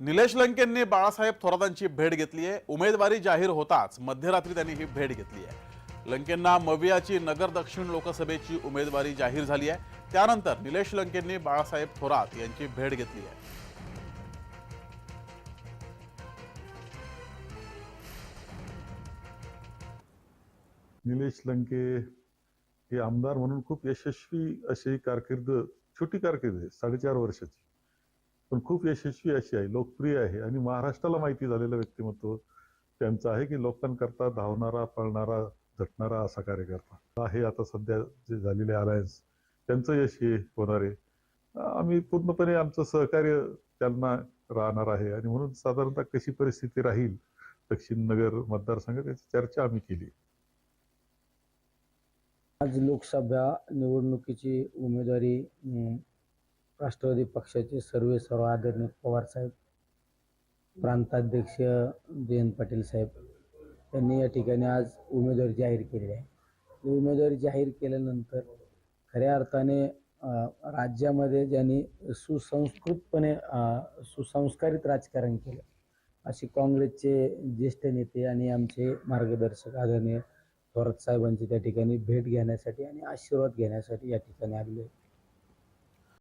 निलेश लंकेंनी बाळासाहेब थोरातांची भेट घेतली आहे. उमेदवारी जाहीर होताच मध्यरात्री त्यांनी ही भेट घेतली आहे. लंकेंना मवियाची नगर दक्षिण लोकसभेची उमेदवारी जाहीर झाली आहे. त्यानंतर निलेश लंकेंनी बाळासाहेब थोरात यांची भेट घेतली आहे. निलेश लंके हे आमदार म्हणून खूप यशस्वी अशी कारकीर्द छोटी कारकीर्द आहे साडेचार वर्षाची. पण खूप यशस्वी अशी आहे लोकप्रिय आहे आणि महाराष्ट्राला माहिती झालेलं व्यक्तिमत्व त्यांचं आहे की लोकांकरता धावणारा पळणारा झटणारा असा कार्यकर्ता आहे. आता सध्या जे झालेले अलायन्स त्यांचं यश हे होणार आहे. आम्ही पूर्णपणे आमचं सहकार्य त्यांना राहणार आहे आणि म्हणून साधारणतः कशी परिस्थिती राहील दक्षिण नगर मतदारसंघात याची चर्चा आम्ही केली. आज लोकसभा निवडणुकीची उमेदवारी राष्ट्रवादी पक्षाचे सर्वे सर्व आदरणीय पवार साहेब प्रांताध्यक्ष जयंत पाटील साहेब यांनी या ठिकाणी आज उमेदवारी जाहीर केलेली आहे. उमेदवारी जाहीर केल्यानंतर खऱ्या अर्थाने राज्यामध्ये ज्यांनी सुसंस्कृतपणे सुसंस्कारित राजकारण केलं असे काँग्रेसचे ज्येष्ठ नेते आणि आमचे मार्गदर्शक आदरणीय थोरात साहेबांची त्या ठिकाणी भेट घेण्यासाठी आणि आशीर्वाद घेण्यासाठी या ठिकाणी आलेले आहे